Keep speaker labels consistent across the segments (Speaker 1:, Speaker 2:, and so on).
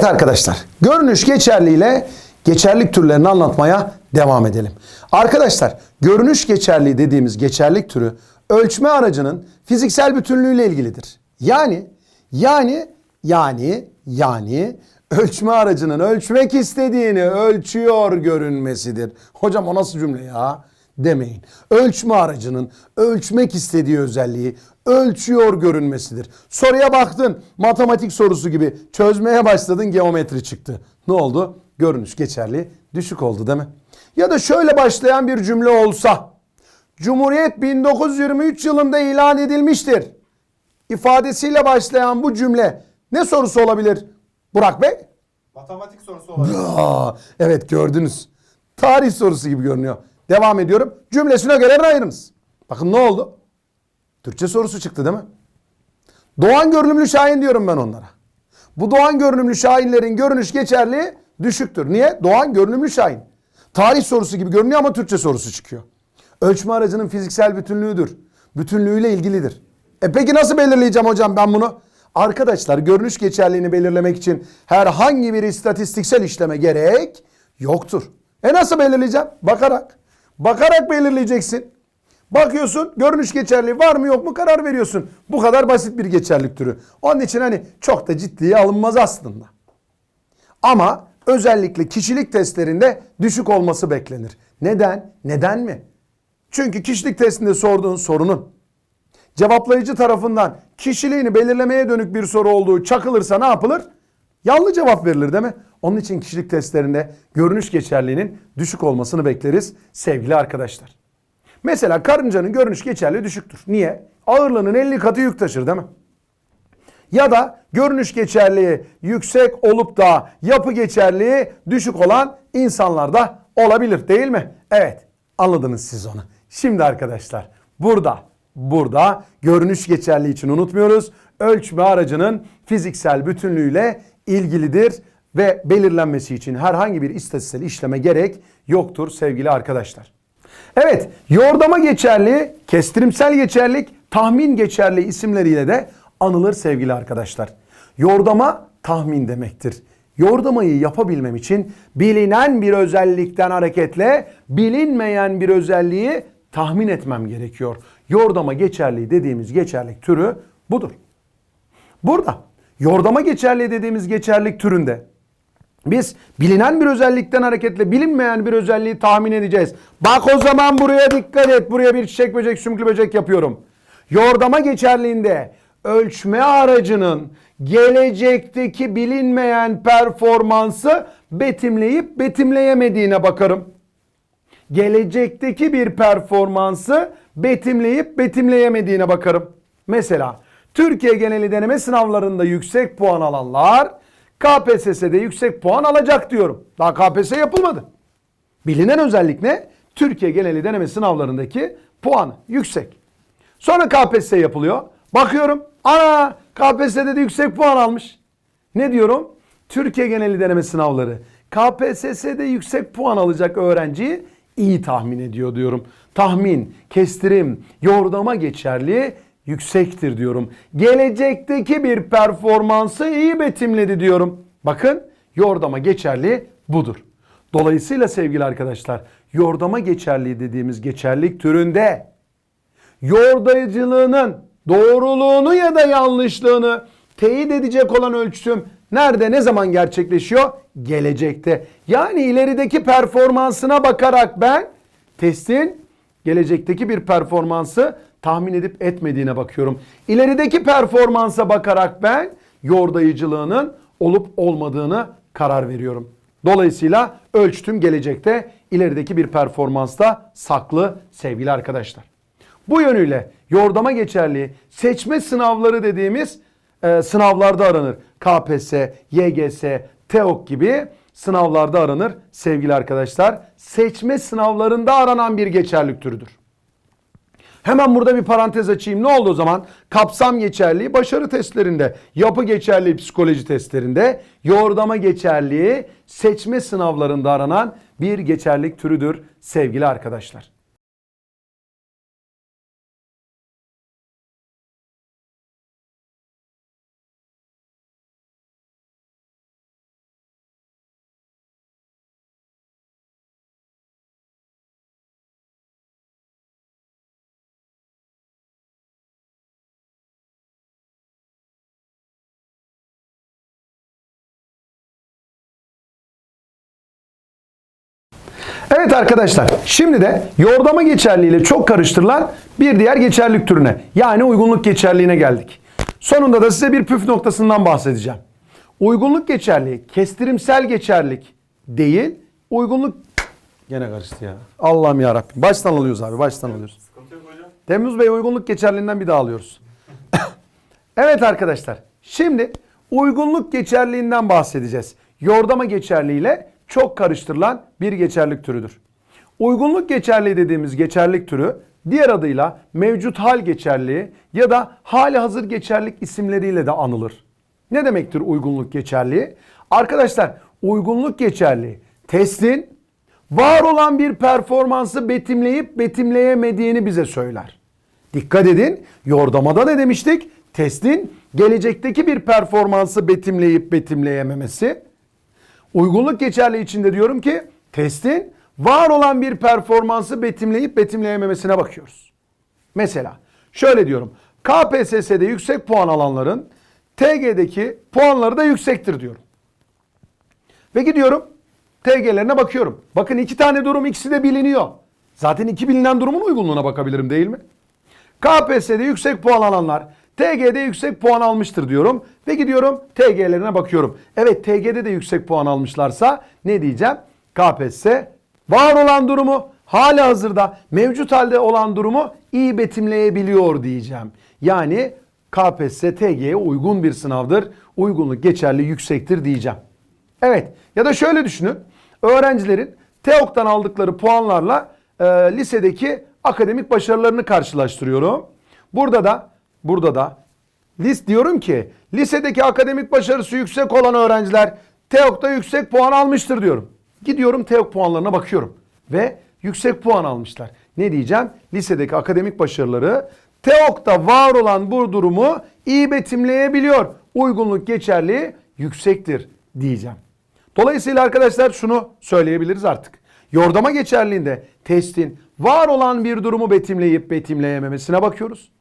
Speaker 1: Evet arkadaşlar, görünüş geçerliyle geçerlik türlerini anlatmaya devam edelim. Arkadaşlar, görünüş geçerliği dediğimiz geçerlik türü ölçme aracının fiziksel bütünlüğüyle ilgilidir. Yani, yani, yani, yani ölçme aracının ölçmek istediğini ölçüyor görünmesidir. Hocam o nasıl cümle ya? demeyin. Ölçme aracının ölçmek istediği özelliği ölçüyor görünmesidir. Soruya baktın matematik sorusu gibi çözmeye başladın geometri çıktı. Ne oldu? Görünüş geçerli düşük oldu değil mi? Ya da şöyle başlayan bir cümle olsa Cumhuriyet 1923 yılında ilan edilmiştir. ifadesiyle başlayan bu cümle ne sorusu olabilir Burak Bey?
Speaker 2: Matematik sorusu olabilir.
Speaker 1: Aa, evet gördünüz. Tarih sorusu gibi görünüyor. Devam ediyorum. Cümlesine göre ayırınız. Bakın ne oldu? Türkçe sorusu çıktı değil mi? Doğan görünümlü şahin diyorum ben onlara. Bu doğan görünümlü şahinlerin görünüş geçerliği düşüktür. Niye? Doğan görünümlü şahin. Tarih sorusu gibi görünüyor ama Türkçe sorusu çıkıyor. Ölçme aracının fiziksel bütünlüğüdür. Bütünlüğüyle ilgilidir. E peki nasıl belirleyeceğim hocam ben bunu? Arkadaşlar görünüş geçerliğini belirlemek için herhangi bir istatistiksel işleme gerek yoktur. E nasıl belirleyeceğim? Bakarak. Bakarak belirleyeceksin. Bakıyorsun görünüş geçerliği var mı yok mu karar veriyorsun. Bu kadar basit bir geçerlik türü. Onun için hani çok da ciddiye alınmaz aslında. Ama özellikle kişilik testlerinde düşük olması beklenir. Neden? Neden mi? Çünkü kişilik testinde sorduğun sorunun cevaplayıcı tarafından kişiliğini belirlemeye dönük bir soru olduğu çakılırsa ne yapılır? Yanlış cevap verilir değil mi? Onun için kişilik testlerinde görünüş geçerliğinin düşük olmasını bekleriz sevgili arkadaşlar. Mesela karıncanın görünüş geçerliği düşüktür. Niye? Ağırlığının 50 katı yük taşır değil mi? Ya da görünüş geçerliği yüksek olup da yapı geçerliği düşük olan insanlar da olabilir değil mi? Evet anladınız siz onu. Şimdi arkadaşlar burada burada görünüş geçerliği için unutmuyoruz. Ölçme aracının fiziksel bütünlüğüyle ilgilidir ve belirlenmesi için herhangi bir istatistiksel işleme gerek yoktur sevgili arkadaşlar. Evet, yordama geçerli, kestirimsel geçerlik, tahmin geçerli isimleriyle de anılır sevgili arkadaşlar. Yordama tahmin demektir. Yordamayı yapabilmem için bilinen bir özellikten hareketle bilinmeyen bir özelliği tahmin etmem gerekiyor. Yordama geçerliği dediğimiz geçerlik türü budur. Burada yordama geçerliği dediğimiz geçerlik türünde biz bilinen bir özellikten hareketle bilinmeyen bir özelliği tahmin edeceğiz. Bak o zaman buraya dikkat et. Buraya bir çiçek böcek, sümüklü böcek yapıyorum. Yordama geçerliğinde ölçme aracının gelecekteki bilinmeyen performansı betimleyip betimleyemediğine bakarım. Gelecekteki bir performansı betimleyip betimleyemediğine bakarım. Mesela Türkiye geneli deneme sınavlarında yüksek puan alanlar KPSS'de yüksek puan alacak diyorum. Daha KPSS yapılmadı. Bilinen özellik ne? Türkiye geneli deneme sınavlarındaki puan yüksek. Sonra KPSS yapılıyor. Bakıyorum ana KPSS'de de yüksek puan almış. Ne diyorum? Türkiye geneli deneme sınavları KPSS'de yüksek puan alacak öğrenciyi iyi tahmin ediyor diyorum. Tahmin, kestirim, yordama geçerli yüksektir diyorum. Gelecekteki bir performansı iyi betimledi diyorum. Bakın yordama geçerli budur. Dolayısıyla sevgili arkadaşlar yordama geçerliği dediğimiz geçerlik türünde yordayıcılığının doğruluğunu ya da yanlışlığını teyit edecek olan ölçüm nerede ne zaman gerçekleşiyor? Gelecekte. Yani ilerideki performansına bakarak ben testin gelecekteki bir performansı tahmin edip etmediğine bakıyorum. İlerideki performansa bakarak ben yordayıcılığının olup olmadığını karar veriyorum. Dolayısıyla ölçtüm gelecekte ilerideki bir performansta saklı sevgili arkadaşlar. Bu yönüyle yordama geçerli seçme sınavları dediğimiz e, sınavlarda aranır. KPSS, YGS, TEOK gibi sınavlarda aranır sevgili arkadaşlar. Seçme sınavlarında aranan bir geçerlik türüdür. Hemen burada bir parantez açayım. Ne oldu o zaman? Kapsam geçerliği başarı testlerinde, yapı geçerliği psikoloji testlerinde, yordama geçerliği seçme sınavlarında aranan bir geçerlik türüdür sevgili arkadaşlar. Evet arkadaşlar şimdi de yordama geçerliğiyle çok karıştırılan bir diğer geçerlilik türüne yani uygunluk geçerliğine geldik. Sonunda da size bir püf noktasından bahsedeceğim. Uygunluk geçerliği kestirimsel geçerlik değil uygunluk... Gene karıştı ya. Allah'ım yarabbim. Baştan alıyoruz abi baştan alıyoruz.
Speaker 2: Sıkıntı yok hocam.
Speaker 1: Temmuz Bey uygunluk geçerliğinden bir daha alıyoruz. evet arkadaşlar. Şimdi uygunluk geçerliğinden bahsedeceğiz. Yordama geçerliğiyle çok karıştırılan bir geçerlik türüdür. Uygunluk geçerliği dediğimiz geçerlik türü diğer adıyla mevcut hal geçerliği ya da hali hazır geçerlik isimleriyle de anılır. Ne demektir uygunluk geçerliği? Arkadaşlar uygunluk geçerliği testin var olan bir performansı betimleyip betimleyemediğini bize söyler. Dikkat edin yordamada ne demiştik? Testin gelecekteki bir performansı betimleyip betimleyememesi. Uygunluk geçerli içinde diyorum ki testin var olan bir performansı betimleyip betimleyememesine bakıyoruz. Mesela şöyle diyorum. KPSS'de yüksek puan alanların TG'deki puanları da yüksektir diyorum. Ve gidiyorum TG'lerine bakıyorum. Bakın iki tane durum ikisi de biliniyor. Zaten iki bilinen durumun uygunluğuna bakabilirim değil mi? KPSS'de yüksek puan alanlar TG'de yüksek puan almıştır diyorum. Ve gidiyorum TG'lerine bakıyorum. Evet TG'de de yüksek puan almışlarsa ne diyeceğim? KPSS var olan durumu hali hazırda mevcut halde olan durumu iyi betimleyebiliyor diyeceğim. Yani KPSS TG'ye uygun bir sınavdır. Uygunluk geçerli yüksektir diyeceğim. Evet ya da şöyle düşünün. Öğrencilerin TEOK'tan aldıkları puanlarla e, lisedeki akademik başarılarını karşılaştırıyorum. Burada da burada da list diyorum ki lisedeki akademik başarısı yüksek olan öğrenciler TEOK'ta yüksek puan almıştır diyorum. Gidiyorum TEOK puanlarına bakıyorum ve yüksek puan almışlar. Ne diyeceğim? Lisedeki akademik başarıları TEOK'ta var olan bu durumu iyi betimleyebiliyor. Uygunluk geçerliği yüksektir diyeceğim. Dolayısıyla arkadaşlar şunu söyleyebiliriz artık. Yordama geçerliğinde testin var olan bir durumu betimleyip betimleyememesine bakıyoruz.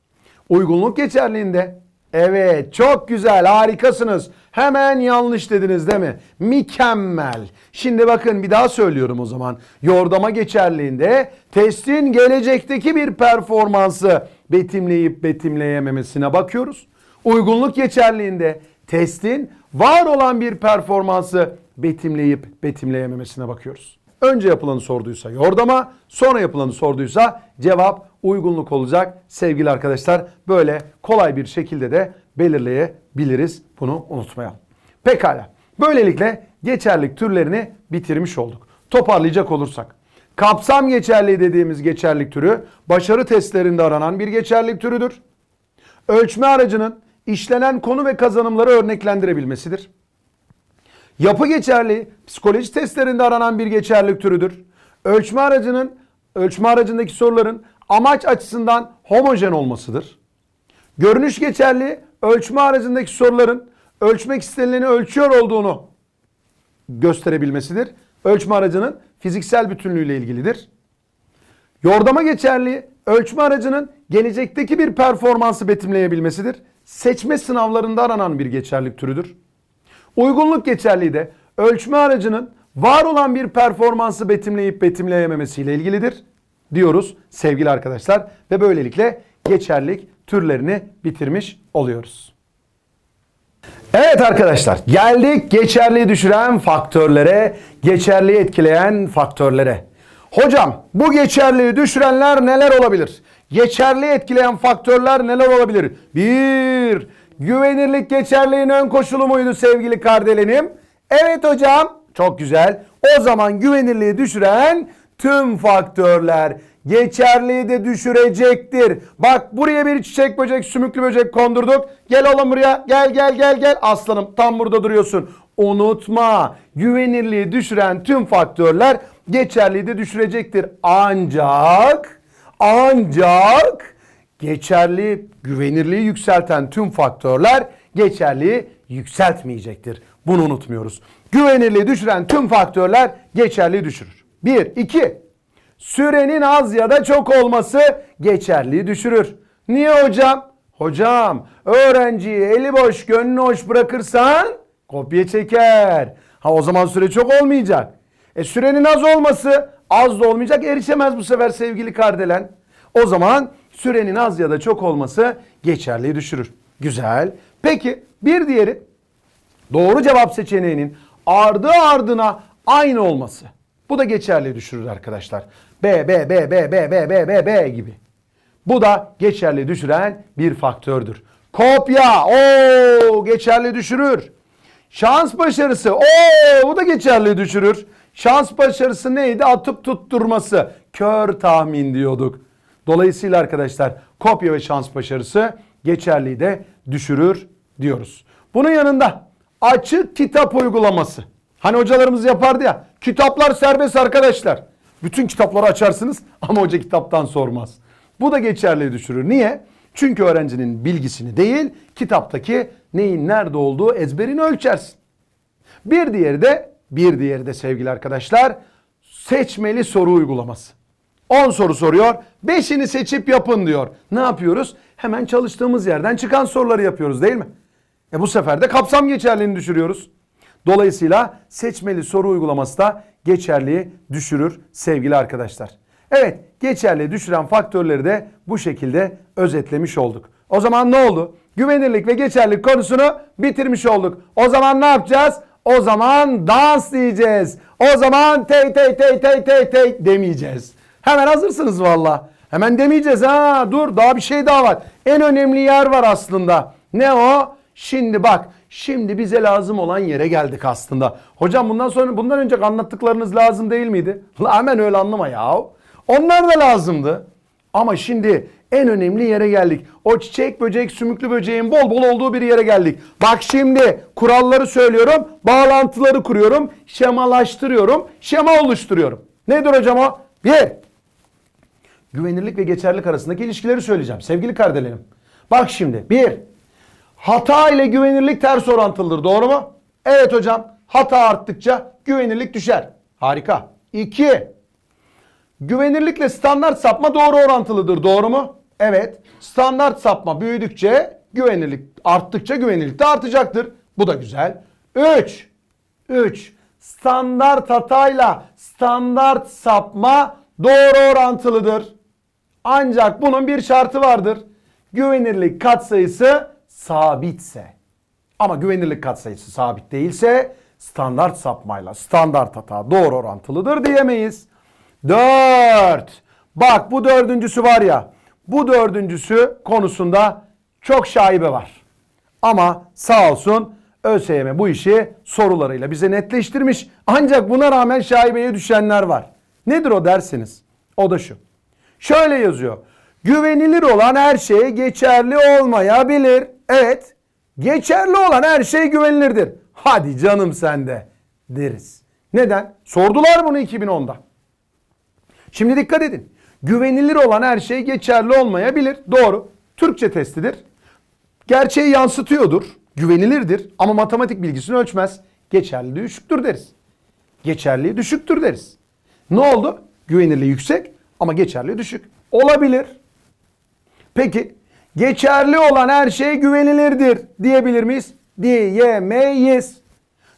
Speaker 1: Uygunluk geçerliğinde evet çok güzel harikasınız. Hemen yanlış dediniz değil mi? Mükemmel. Şimdi bakın bir daha söylüyorum o zaman. Yordama geçerliğinde testin gelecekteki bir performansı betimleyip betimleyememesine bakıyoruz. Uygunluk geçerliğinde testin var olan bir performansı betimleyip betimleyememesine bakıyoruz. Önce yapılanı sorduysa yordama, sonra yapılanı sorduysa cevap uygunluk olacak. Sevgili arkadaşlar böyle kolay bir şekilde de belirleyebiliriz. Bunu unutmayalım. Pekala. Böylelikle geçerlik türlerini bitirmiş olduk. Toparlayacak olursak. Kapsam geçerliği dediğimiz geçerlik türü başarı testlerinde aranan bir geçerlik türüdür. Ölçme aracının işlenen konu ve kazanımları örneklendirebilmesidir. Yapı geçerliği psikoloji testlerinde aranan bir geçerlik türüdür. Ölçme aracının ölçme aracındaki soruların amaç açısından homojen olmasıdır. Görünüş geçerliği ölçme aracındaki soruların ölçmek istenileni ölçüyor olduğunu gösterebilmesidir. Ölçme aracının fiziksel bütünlüğüyle ilgilidir. Yordama geçerliği ölçme aracının gelecekteki bir performansı betimleyebilmesidir. Seçme sınavlarında aranan bir geçerlik türüdür. Uygunluk geçerliği de ölçme aracının var olan bir performansı betimleyip betimleyememesiyle ilgilidir diyoruz sevgili arkadaşlar ve böylelikle geçerlik türlerini bitirmiş oluyoruz. Evet arkadaşlar geldik geçerliği düşüren faktörlere, geçerliği etkileyen faktörlere. Hocam bu geçerliği düşürenler neler olabilir? Geçerliği etkileyen faktörler neler olabilir? Bir, güvenirlik geçerliğin ön koşulu muydu sevgili kardelenim? Evet hocam. Çok güzel. O zaman güvenirliği düşüren tüm faktörler geçerliği de düşürecektir. Bak buraya bir çiçek böcek, sümüklü böcek kondurduk. Gel oğlum buraya. Gel gel gel gel. Aslanım tam burada duruyorsun. Unutma. Güvenirliği düşüren tüm faktörler geçerliği de düşürecektir. Ancak ancak geçerli güvenirliği yükselten tüm faktörler geçerliği yükseltmeyecektir. Bunu unutmuyoruz. Güvenirliği düşüren tüm faktörler geçerliği düşürür. 1 2 Sürenin az ya da çok olması geçerliği düşürür. Niye hocam? Hocam öğrenciyi eli boş gönlü hoş bırakırsan kopya çeker. Ha o zaman süre çok olmayacak. E sürenin az olması Az da olmayacak erişemez bu sefer sevgili Kardelen. O zaman sürenin az ya da çok olması geçerliği düşürür. Güzel. Peki bir diğeri doğru cevap seçeneğinin ardı ardına aynı olması. Bu da geçerliği düşürür arkadaşlar. B, B, B, B, B, B, B, B, B gibi. Bu da geçerli düşüren bir faktördür. Kopya, o geçerli düşürür. Şans başarısı, o bu da geçerli düşürür. Şans başarısı neydi? Atıp tutturması. Kör tahmin diyorduk. Dolayısıyla arkadaşlar kopya ve şans başarısı geçerliği de düşürür diyoruz. Bunun yanında açık kitap uygulaması. Hani hocalarımız yapardı ya. Kitaplar serbest arkadaşlar. Bütün kitapları açarsınız ama hoca kitaptan sormaz. Bu da geçerliği düşürür. Niye? Çünkü öğrencinin bilgisini değil, kitaptaki neyin nerede olduğu ezberini ölçersin. Bir diğeri de, bir diğeri de sevgili arkadaşlar, seçmeli soru uygulaması. 10 soru soruyor, 5'ini seçip yapın diyor. Ne yapıyoruz? Hemen çalıştığımız yerden çıkan soruları yapıyoruz değil mi? E bu sefer de kapsam geçerliğini düşürüyoruz. Dolayısıyla seçmeli soru uygulaması da geçerliği düşürür sevgili arkadaşlar. Evet geçerliği düşüren faktörleri de bu şekilde özetlemiş olduk. O zaman ne oldu? Güvenirlik ve geçerlilik konusunu bitirmiş olduk. O zaman ne yapacağız? O zaman dans diyeceğiz. O zaman tey tey tey tey tey tey demeyeceğiz. Hemen hazırsınız valla. Hemen demeyeceğiz ha dur daha bir şey daha var. En önemli yer var aslında. Ne o? Şimdi bak şimdi bize lazım olan yere geldik aslında. Hocam bundan sonra bundan önce anlattıklarınız lazım değil miydi? La hemen öyle anlama ya. Onlar da lazımdı. Ama şimdi en önemli yere geldik. O çiçek böcek sümüklü böceğin bol bol olduğu bir yere geldik. Bak şimdi kuralları söylüyorum, bağlantıları kuruyorum, şemalaştırıyorum, şema oluşturuyorum. Nedir hocam o? Bir, güvenirlik ve geçerlilik arasındaki ilişkileri söyleyeceğim. Sevgili kardelenim. Bak şimdi. Bir, hata ile güvenirlik ters orantılıdır. Doğru mu? Evet hocam. Hata arttıkça güvenirlik düşer. Harika. İki, güvenirlikle standart sapma doğru orantılıdır. Doğru mu? Evet. Standart sapma büyüdükçe güvenirlik arttıkça güvenirlik de artacaktır. Bu da güzel. Üç, 3. Standart hatayla standart sapma doğru orantılıdır. Ancak bunun bir şartı vardır. Güvenirlik katsayısı sabitse. Ama güvenirlik katsayısı sabit değilse standart sapmayla standart hata doğru orantılıdır diyemeyiz. 4. Bak bu dördüncüsü var ya. Bu dördüncüsü konusunda çok şaibe var. Ama sağ olsun ÖSYM bu işi sorularıyla bize netleştirmiş. Ancak buna rağmen şaibeye düşenler var. Nedir o dersiniz? O da şu. Şöyle yazıyor. Güvenilir olan her şey geçerli olmayabilir. Evet. Geçerli olan her şey güvenilirdir. Hadi canım sende deriz. Neden? Sordular bunu 2010'da. Şimdi dikkat edin. Güvenilir olan her şey geçerli olmayabilir. Doğru. Türkçe testidir. Gerçeği yansıtıyordur. Güvenilirdir ama matematik bilgisini ölçmez. Geçerliliği düşüktür deriz. Geçerliği düşüktür deriz. Ne oldu? Güvenirliği yüksek ama geçerliği düşük. Olabilir. Peki geçerli olan her şey güvenilirdir diyebilir miyiz? Diyemeyiz.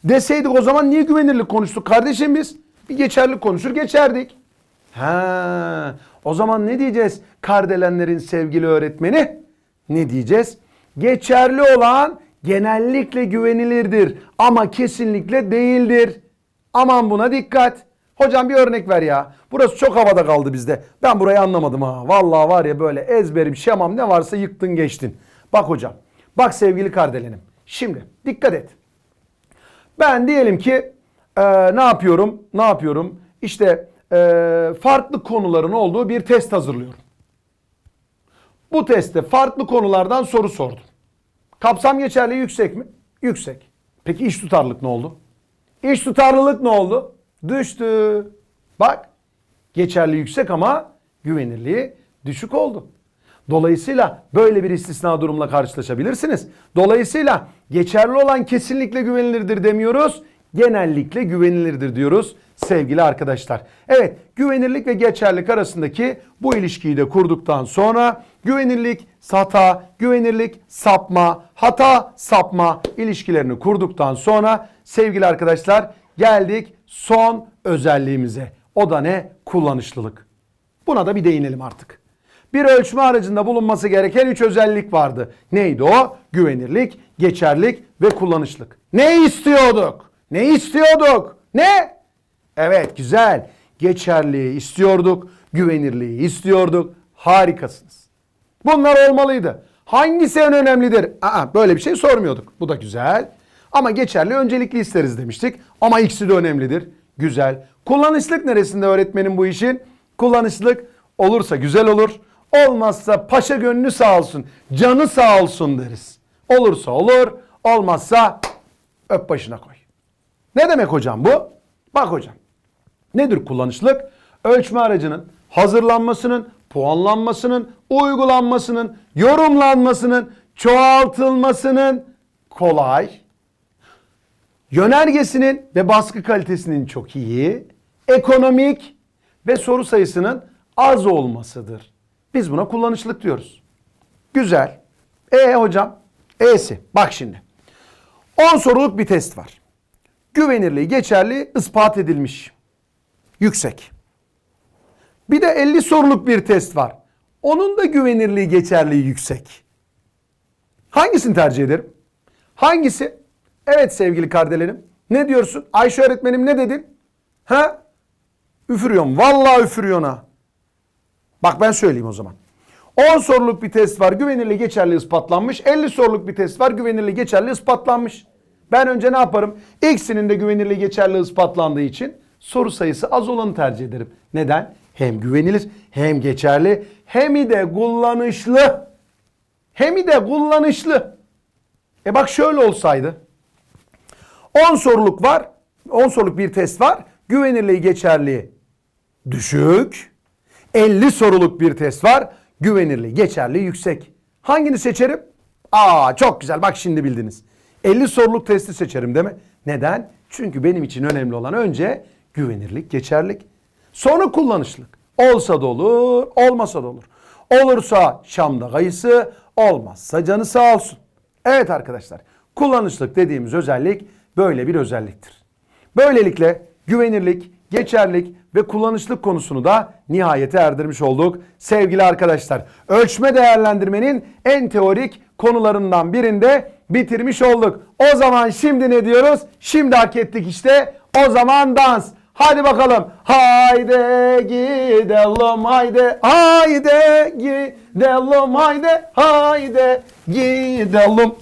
Speaker 1: Deseydik o zaman niye güvenirlik konuştuk kardeşim biz? Bir geçerlilik konuşur geçerdik. Ha, o zaman ne diyeceğiz kardelenlerin sevgili öğretmeni? Ne diyeceğiz? Geçerli olan genellikle güvenilirdir ama kesinlikle değildir. Aman buna dikkat. Hocam bir örnek ver ya. Burası çok havada kaldı bizde. Ben burayı anlamadım ha. Vallahi var ya böyle ezberim, şemam ne varsa yıktın geçtin. Bak hocam. Bak sevgili kardelenim. Şimdi dikkat et. Ben diyelim ki e, ne yapıyorum? Ne yapıyorum? İşte e, farklı konuların olduğu bir test hazırlıyorum. Bu testte farklı konulardan soru sordum. Kapsam geçerliği yüksek mi? Yüksek. Peki iş tutarlılık ne oldu? İş tutarlılık ne oldu? Düştü. Bak geçerli yüksek ama güvenirliği düşük oldu. Dolayısıyla böyle bir istisna durumla karşılaşabilirsiniz. Dolayısıyla geçerli olan kesinlikle güvenilirdir demiyoruz. Genellikle güvenilirdir diyoruz sevgili arkadaşlar. Evet güvenirlik ve geçerlilik arasındaki bu ilişkiyi de kurduktan sonra güvenirlik, hata, güvenirlik, sapma, hata, sapma ilişkilerini kurduktan sonra sevgili arkadaşlar geldik son özelliğimize. O da ne? Kullanışlılık. Buna da bir değinelim artık. Bir ölçme aracında bulunması gereken üç özellik vardı. Neydi o? Güvenirlik, geçerlik ve kullanışlık. Ne istiyorduk? Ne istiyorduk? Ne? Evet güzel. Geçerliği istiyorduk, güvenirliği istiyorduk. Harikasınız. Bunlar olmalıydı. Hangisi en önemlidir? Aa, böyle bir şey sormuyorduk. Bu da güzel. Ama geçerli öncelikli isteriz demiştik. Ama ikisi de önemlidir. Güzel. Kullanışlık neresinde öğretmenin bu işin? Kullanışlık olursa güzel olur. Olmazsa paşa gönlü sağ olsun. Canı sağ olsun deriz. Olursa olur. Olmazsa öp başına koy. Ne demek hocam bu? Bak hocam. Nedir kullanışlık? Ölçme aracının hazırlanmasının, puanlanmasının, uygulanmasının, yorumlanmasının, çoğaltılmasının kolay, yönergesinin ve baskı kalitesinin çok iyi, ekonomik ve soru sayısının az olmasıdır. Biz buna kullanışlık diyoruz. Güzel. E hocam? E'si. Bak şimdi. 10 soruluk bir test var. Güvenirliği, geçerli, ispat edilmiş. Yüksek. Bir de 50 soruluk bir test var. Onun da güvenirliği, geçerliği yüksek. Hangisini tercih ederim? Hangisi? Evet sevgili kardelerim. Ne diyorsun? Ayşe öğretmenim ne dedin? Ha? Üfürüyorum. Vallahi üfürüyorsun ha. Bak ben söyleyeyim o zaman. 10 soruluk bir test var. Güvenirliği geçerli ispatlanmış. 50 soruluk bir test var. Güvenirliği geçerli ispatlanmış. Ben önce ne yaparım? İkisinin de güvenirliği geçerli ispatlandığı için soru sayısı az olanı tercih ederim. Neden? Hem güvenilir, hem geçerli, hem de kullanışlı. Hem de kullanışlı. E bak şöyle olsaydı. 10 soruluk var. 10 soruluk bir test var. Güvenirliği geçerliği düşük. 50 soruluk bir test var. Güvenirliği geçerliği yüksek. Hangini seçerim? Aa çok güzel bak şimdi bildiniz. 50 soruluk testi seçerim değil mi? Neden? Çünkü benim için önemli olan önce güvenirlik, geçerlik. Sonra kullanışlık. Olsa da olur, olmasa da olur. Olursa Şam'da kayısı, olmazsa canı sağ olsun. Evet arkadaşlar, kullanışlık dediğimiz özellik böyle bir özelliktir. Böylelikle güvenirlik, geçerlik ve kullanışlık konusunu da nihayete erdirmiş olduk. Sevgili arkadaşlar, ölçme değerlendirmenin en teorik konularından birinde bitirmiş olduk. O zaman şimdi ne diyoruz? Şimdi hak ettik işte. O zaman dans. Hadi bakalım. Haydi gidelim haydi. Haydi gidelim haydi. Haydi gidelim.